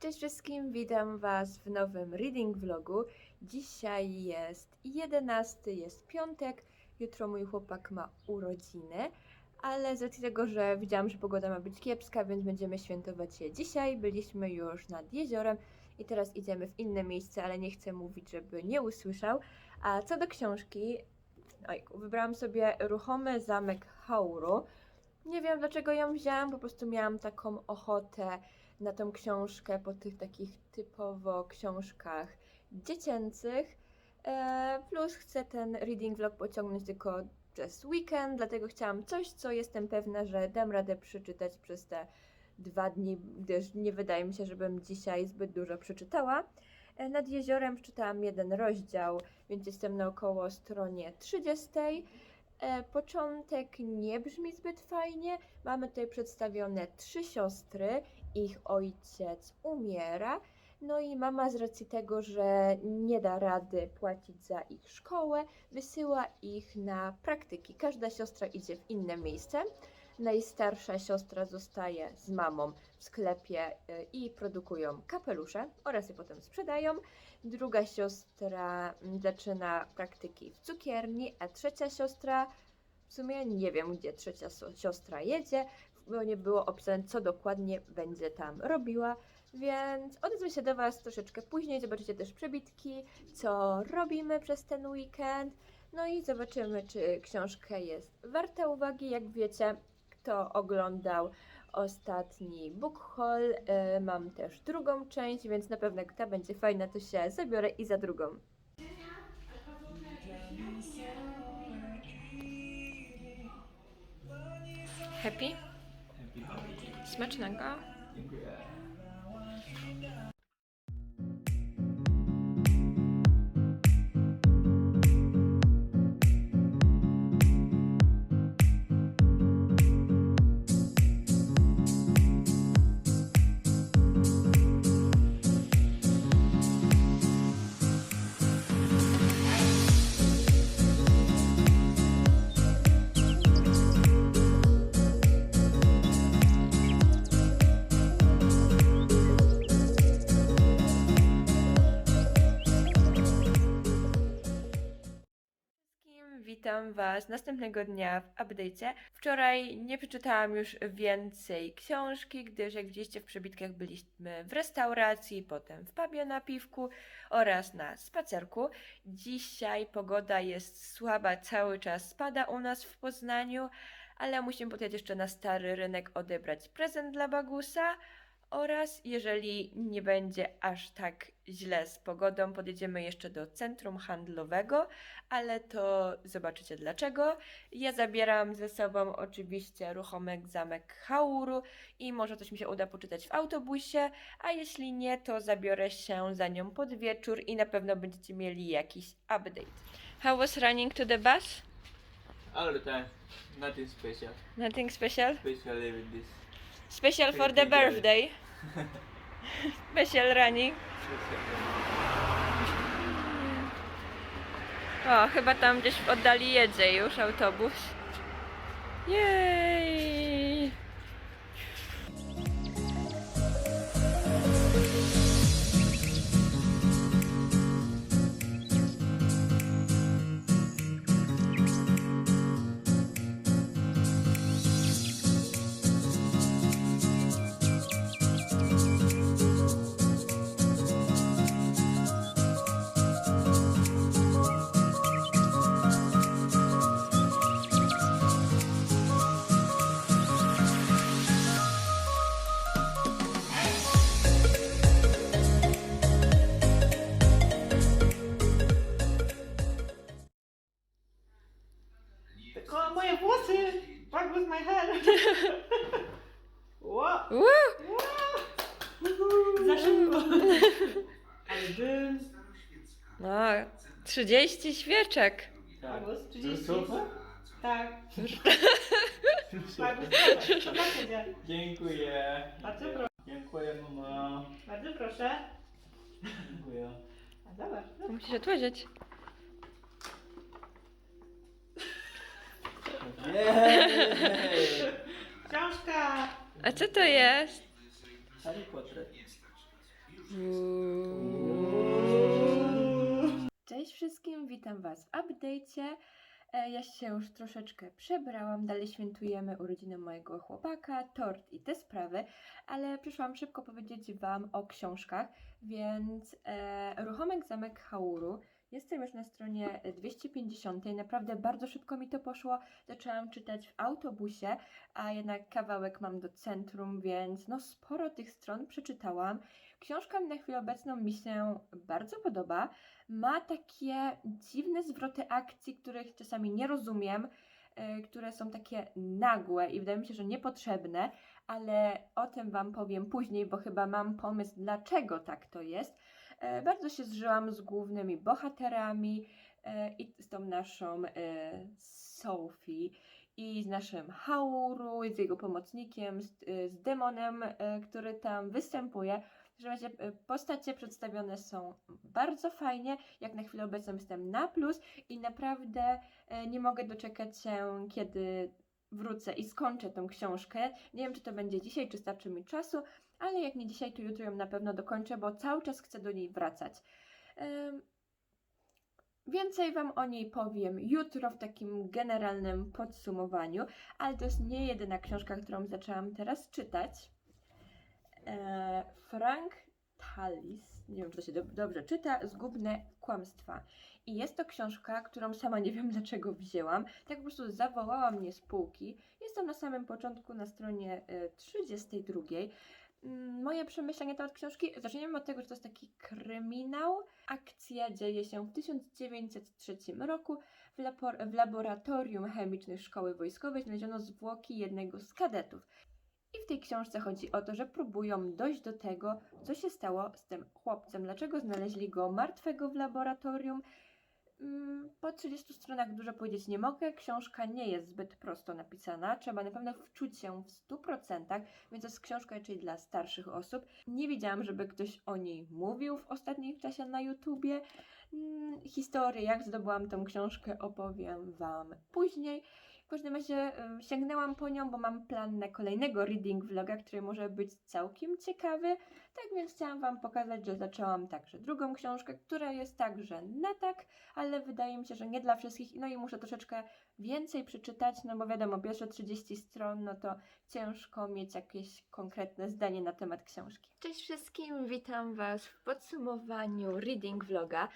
Cześć wszystkim, witam Was w nowym reading vlogu. Dzisiaj jest 11, jest piątek, jutro mój chłopak ma urodziny, ale z racji tego, że widziałam, że pogoda ma być kiepska, więc będziemy świętować je dzisiaj. Byliśmy już nad jeziorem i teraz idziemy w inne miejsce, ale nie chcę mówić, żeby nie usłyszał. A co do książki, ojku, wybrałam sobie Ruchomy Zamek Hauru. Nie wiem dlaczego ją wzięłam, po prostu miałam taką ochotę na tą książkę po tych takich typowo książkach dziecięcych. E, plus chcę ten reading vlog pociągnąć tylko przez weekend, dlatego chciałam coś, co jestem pewna, że dam radę przeczytać przez te dwa dni, gdyż nie wydaje mi się, żebym dzisiaj zbyt dużo przeczytała. E, Nad jeziorem przeczytałam jeden rozdział, więc jestem na około stronie 30. E, Początek nie brzmi zbyt fajnie. Mamy tutaj przedstawione trzy siostry. Ich ojciec umiera. No i mama z racji tego, że nie da rady płacić za ich szkołę, wysyła ich na praktyki. Każda siostra idzie w inne miejsce. Najstarsza siostra zostaje z mamą w sklepie y, i produkują kapelusze oraz je potem sprzedają. Druga siostra mm, zaczyna praktyki w cukierni, a trzecia siostra w sumie nie wiem, gdzie trzecia siostra jedzie, bo nie było opisane, co dokładnie będzie tam robiła. Więc odezwę się do Was troszeczkę później. Zobaczycie też przebitki, co robimy przez ten weekend. No i zobaczymy, czy książka jest warta uwagi. Jak wiecie, kto oglądał ostatni book haul, y, mam też drugą część, więc na pewno jak ta będzie fajna, to się zabiorę i za drugą. Happy? Smacznego. Dziękuję. Was następnego dnia w update'cie. Wczoraj nie przeczytałam już więcej książki, gdyż jak widzieliście w przebitkach byliśmy w restauracji, potem w pubie na piwku oraz na spacerku. Dzisiaj pogoda jest słaba, cały czas spada u nas w Poznaniu, ale musimy podjechać jeszcze na stary rynek odebrać prezent dla Bagusa. Oraz jeżeli nie będzie aż tak źle z pogodą, podjedziemy jeszcze do centrum handlowego, ale to zobaczycie dlaczego. Ja zabieram ze sobą oczywiście ruchomy zamek Hauru i może coś mi się uda poczytać w autobusie, a jeśli nie, to zabiorę się za nią pod wieczór i na pewno będziecie mieli jakiś update. How was running to the bus? All the time. Nothing special. Nothing special? Especially with this. Special for the birthday. Special running. O, chyba tam gdzieś w oddali jedzie już autobus. Jej! 30 świeczek. Tak. Albo z 30. Super? Tak. Dziękuję. Bardzo proszę. Dziękuję mama. Bardzo proszę. Dziękuję. A zobacz. no. Musisz otworzyć. Jej! Książka! A co to jest? Harry Potter. Cześć wszystkim, witam Was w update'cie. E, Ja się już troszeczkę przebrałam, dalej świętujemy urodziny mojego chłopaka, tort i te sprawy, ale przyszłam szybko powiedzieć Wam o książkach, więc e, Ruchomek Zamek Hauru. Jestem już na stronie 250. Naprawdę bardzo szybko mi to poszło. Zaczęłam czytać w autobusie, a jednak kawałek mam do centrum, więc no sporo tych stron przeczytałam. Książka na chwilę obecną mi się bardzo podoba. Ma takie dziwne zwroty akcji, których czasami nie rozumiem, e, które są takie nagłe i wydaje mi się, że niepotrzebne, ale o tym Wam powiem później, bo chyba mam pomysł, dlaczego tak to jest. E, Bardzo się zżyłam z głównymi bohaterami e, i z tą naszą Sophie i z naszym Hauru, z jego pomocnikiem, z, z demonem, który tam występuje. Każdym razie e, postacie przedstawione są bardzo fajnie. Jak na chwilę obecną jestem na plus i naprawdę e, nie mogę doczekać się, kiedy wrócę i skończę tą książkę. Nie wiem, czy to będzie dzisiaj, czy starczy mi czasu, ale jak nie dzisiaj, to jutro ją na pewno dokończę, bo cały czas chcę do niej wracać. Więcej Wam o niej powiem jutro w takim generalnym podsumowaniu, ale to jest nie jedyna książka, którą zaczęłam teraz czytać. E, Frank Tallis, nie wiem czy to się dob- dobrze czyta, Zgubne Kłamstwa. I jest to książka, którą sama nie wiem dlaczego wzięłam. Tak po prostu zawołała mnie z półki. Jest to na samym początku na stronie e, 32. Mm, Moje przemyślenia na temat książki. Zaczniemy od tego, że to jest taki kryminał. Akcja dzieje się w 1903 roku. W laboratorium chemicznej szkoły wojskowej znaleziono zwłoki jednego z kadetów. I w tej książce chodzi o to, że próbują dojść do tego, co się stało z tym chłopcem. Dlaczego znaleźli go martwego w laboratorium? Mm, Po 30 stronach dużo powiedzieć nie mogę. Książka nie jest zbyt prosto napisana. Trzeba na pewno wczuć się w 100%, więc to jest książka raczej dla starszych osób. Nie widziałam, żeby ktoś o niej mówił w ostatnim czasie na YouTubie. Mm, Historię, jak zdobyłam tą książkę, opowiem Wam później. W każdym razie sięgnęłam po nią, bo mam plan na kolejnego reading vloga, który może być całkiem ciekawy. Tak więc chciałam Wam pokazać, że zaczęłam także drugą książkę, która jest także na tak, ale wydaje mi się, że nie dla wszystkich. No i muszę troszeczkę więcej przeczytać, no bo wiadomo, pierwsze 30 stron, no to ciężko mieć jakieś konkretne zdanie na temat książki. Cześć wszystkim, witam Was w podsumowaniu reading vloga.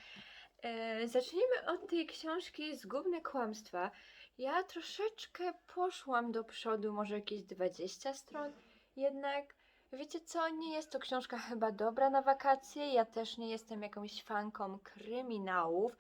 E, zacznijmy od tej książki Zgubne Kłamstwa. Ja troszeczkę poszłam do przodu, może jakieś 20 stron, jednak wiecie co, nie jest to książka chyba dobra na wakacje. Ja też nie jestem jakąś fanką kryminałów.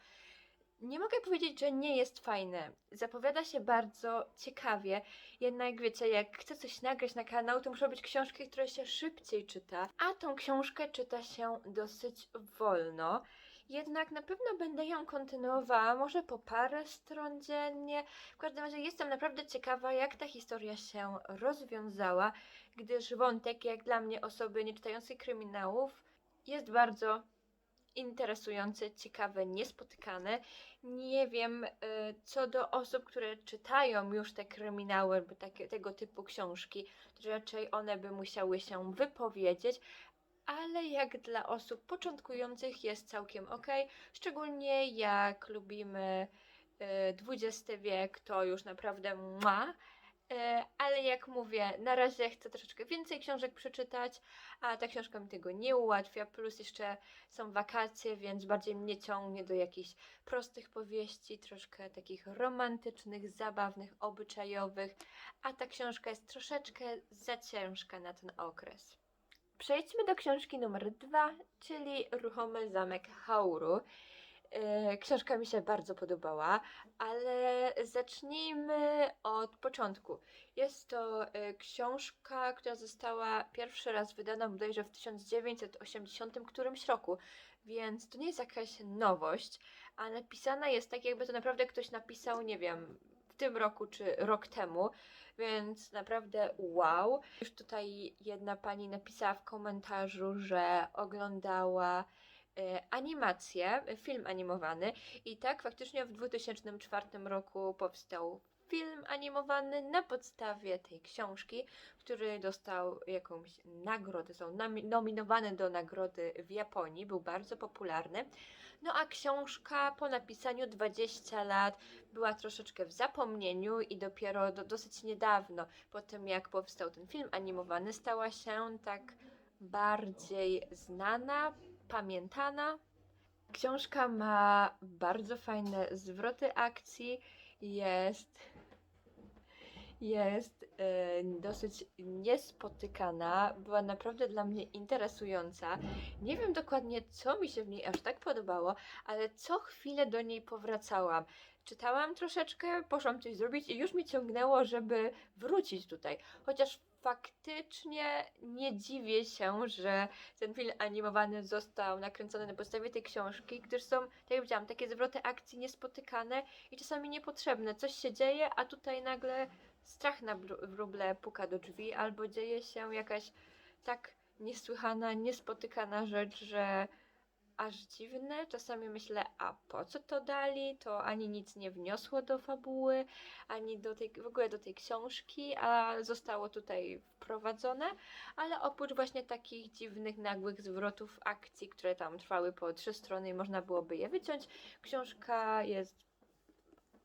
Nie mogę powiedzieć, że nie jest fajne. Zapowiada się bardzo ciekawie, jednak wiecie, jak chcę coś nagrać na kanał, to muszą być książki, które się szybciej czyta, a tą książkę czyta się dosyć wolno. Jednak na pewno będę ją kontynuowała, może po parę stron dziennie. W każdym razie jestem naprawdę ciekawa, jak ta historia się rozwiązała, gdyż wątek, jak dla mnie osoby nie czytającej kryminałów, jest bardzo interesujący, ciekawy, niespotykany. Nie wiem, y, co do osób, które czytają już te kryminały, takie, tego typu książki, to raczej one by musiały się wypowiedzieć, ale jak dla osób początkujących jest całkiem ok, szczególnie jak lubimy XX wiek, to już naprawdę ma. Ale jak mówię, na razie chcę troszeczkę więcej książek przeczytać, a ta książka mi tego nie ułatwia. Plus jeszcze są wakacje, więc bardziej mnie ciągnie do jakichś prostych powieści, troszkę takich romantycznych, zabawnych, obyczajowych, a ta książka jest troszeczkę za ciężka na ten okres. Przejdźmy do książki numer dwa, czyli Ruchomy Zamek Hauru. E, Książka mi się bardzo podobała, ale zacznijmy od początku. Jest to e, książka, która została pierwszy raz wydana bodajże w 1980 którymś roku, więc to nie jest jakaś nowość, a napisana jest tak, jakby to naprawdę ktoś napisał, nie wiem, tym roku czy rok temu, więc naprawdę wow. Już tutaj jedna pani napisała w komentarzu, że oglądała animację, film animowany i tak faktycznie w 2004 roku powstał film animowany na podstawie tej książki, który dostał jakąś nagrodę, są nominowany do nagrody w Japonii, był bardzo popularny. No a książka po napisaniu 20 lat była troszeczkę w zapomnieniu i dopiero do, dosyć niedawno, po tym jak powstał ten film animowany, stała się tak bardziej znana, pamiętana. Książka ma bardzo fajne zwroty akcji, jest jest e, dosyć niespotykana, była naprawdę dla mnie interesująca. Nie wiem dokładnie, co mi się w niej aż tak podobało, ale co chwilę do niej powracałam. Czytałam troszeczkę, poszłam coś zrobić i już mi ciągnęło, żeby wrócić tutaj. Chociaż faktycznie nie dziwię się, że ten film animowany został nakręcony na podstawie tej książki, gdyż są, tak jak powiedziałam, takie zwroty akcji niespotykane i czasami niepotrzebne. Coś się dzieje, a tutaj nagle strach na wróble puka do drzwi, albo dzieje się jakaś tak niesłychana, niespotykana rzecz, że aż dziwne. Czasami myślę, a po co to dali? To ani nic nie wniosło do fabuły, ani do tej, w ogóle do tej książki, a zostało tutaj wprowadzone. Ale oprócz właśnie takich dziwnych, nagłych zwrotów akcji, które tam trwały po trzy strony i można byłoby je wyciąć, książka jest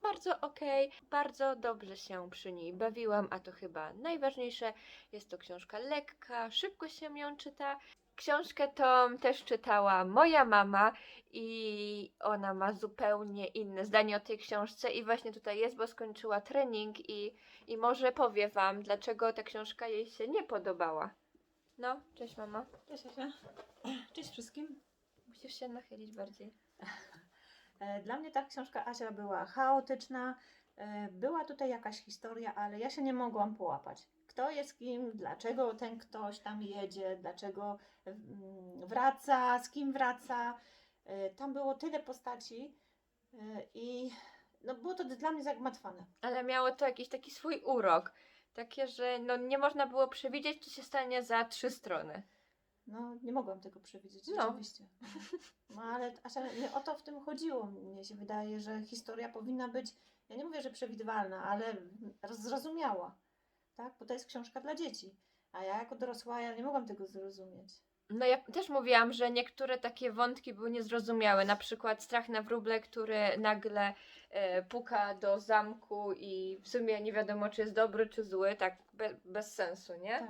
bardzo okej, bardzo dobrze się przy niej bawiłam, a to chyba najważniejsze. Jest to książka lekka, szybko się ją czyta. Książkę tą też czytała moja mama i ona ma zupełnie inne zdanie o tej książce i właśnie tutaj jest, bo skończyła trening i, i może powie wam, dlaczego ta książka jej się nie podobała. No, cześć mama. Cześć Asia. Cześć wszystkim. Musisz się nachylić bardziej. E, Dla mnie ta książka Asia była chaotyczna. E, Była tutaj jakaś historia, ale ja się nie mogłam połapać. Kto jest kim, dlaczego ten ktoś tam jedzie, dlaczego mm, wraca, z kim wraca. E, Tam było tyle postaci e, i no było to dla mnie zagmatwane. Ale miało to jakiś taki swój urok. Takie, że no nie można było przewidzieć, co się stanie za trzy strony. No, nie mogłam tego przewidzieć, No. rzeczywiście. No ale Asia, nie o to w tym chodziło. Mnie się wydaje, że historia powinna być, ja nie mówię, że przewidywalna, ale zrozumiała. Tak? Bo to jest książka dla dzieci. A ja jako dorosła, ja nie mogłam tego zrozumieć. No ja też mówiłam, że niektóre takie wątki były niezrozumiałe. Na przykład strach na wróble, który nagle e, puka do zamku i w sumie nie wiadomo, czy jest dobry, czy zły, tak be, bez sensu, nie? Tak.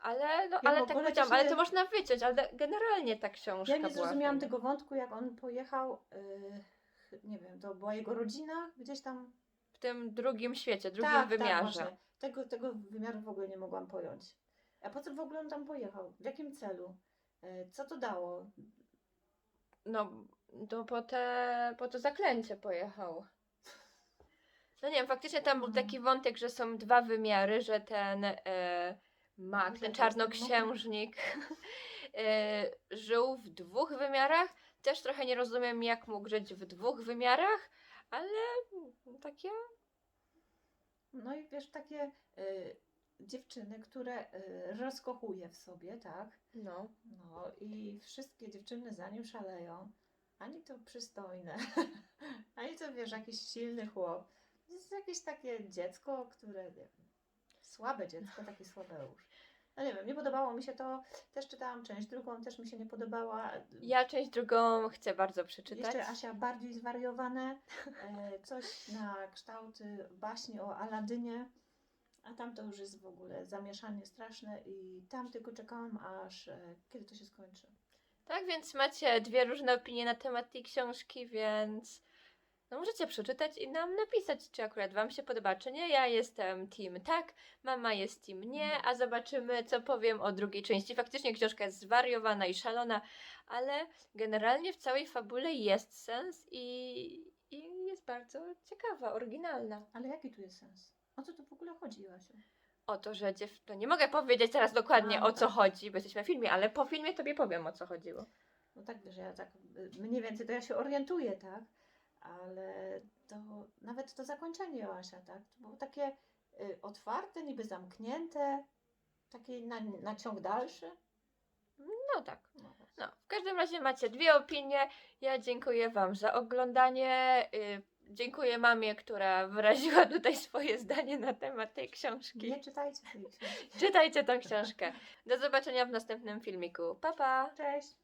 Ale, no, Ja ale tak powiedziałam, ale to można wyciąć, ale generalnie ta książka Ja nie była zrozumiałam fajna. tego wątku, jak on pojechał, yy, nie wiem, to była jego rodzina gdzieś tam. W tym drugim świecie, drugim tak, Tak, wymiarze. właśnie. Tego, tego wymiaru w ogóle nie mogłam pojąć. A po co w ogóle on tam pojechał? W jakim celu? Yy, Co to dało? No, to po, te, po to zaklęcie pojechał. No nie wiem, faktycznie tam był taki wątek, że są dwa wymiary, że ten e, mak, Może ten czarnoksiężnik e, żył w dwóch wymiarach. Też trochę nie rozumiem, jak mógł żyć w dwóch wymiarach, ale takie No i wiesz, takie y, dziewczyny, które y, rozkochuje w sobie, tak? no. No i wszystkie dziewczyny za nim szaleją. Ani to przystojne, ani to wiesz, jakiś silny chłop. To jest jakieś takie dziecko, które, nie wiem, słabe dziecko, taki słabeusz. No nie wiem, nie podobało mi się to. Też czytałam część drugą, też mi się nie podobała. Ja część drugą chcę bardzo przeczytać. Jeszcze Asia bardziej zwariowane, e, coś na kształt baśni o Aladynie, a tam to już jest w ogóle zamieszanie straszne i tam tylko czekałam aż e, kiedy to się skończy. Tak, więc macie dwie różne opinie na temat tej książki, więc no możecie przeczytać i nam napisać, czy akurat Wam się podoba, czy nie. Ja jestem team tak, mama jest team nie, a zobaczymy, co powiem o drugiej części. Faktycznie książka jest zwariowana i szalona, ale generalnie w całej fabule jest sens i, i jest bardzo ciekawa, oryginalna. Ale jaki tu jest sens? O co tu w ogóle chodzi, Asiu? O to, że dziew... to nie mogę powiedzieć teraz dokładnie A, no o co tak. chodzi, bo jesteśmy w filmie, ale po filmie Tobie powiem o co chodziło. No tak, że ja tak y, mniej więcej to ja się orientuję, tak? Ale to nawet to zakończenie Asia, tak? To było takie y, otwarte, niby zamknięte, takie na, na ciąg dalszy. No tak. No. No, w każdym razie macie dwie opinie. Ja dziękuję Wam za oglądanie. Y, dziękuję mamie, która wyraziła tutaj swoje zdanie na temat tej książki. Nie czytajcie tej książki. Czytajcie tę książkę. Do zobaczenia w następnym filmiku. Pa, pa! Cześć!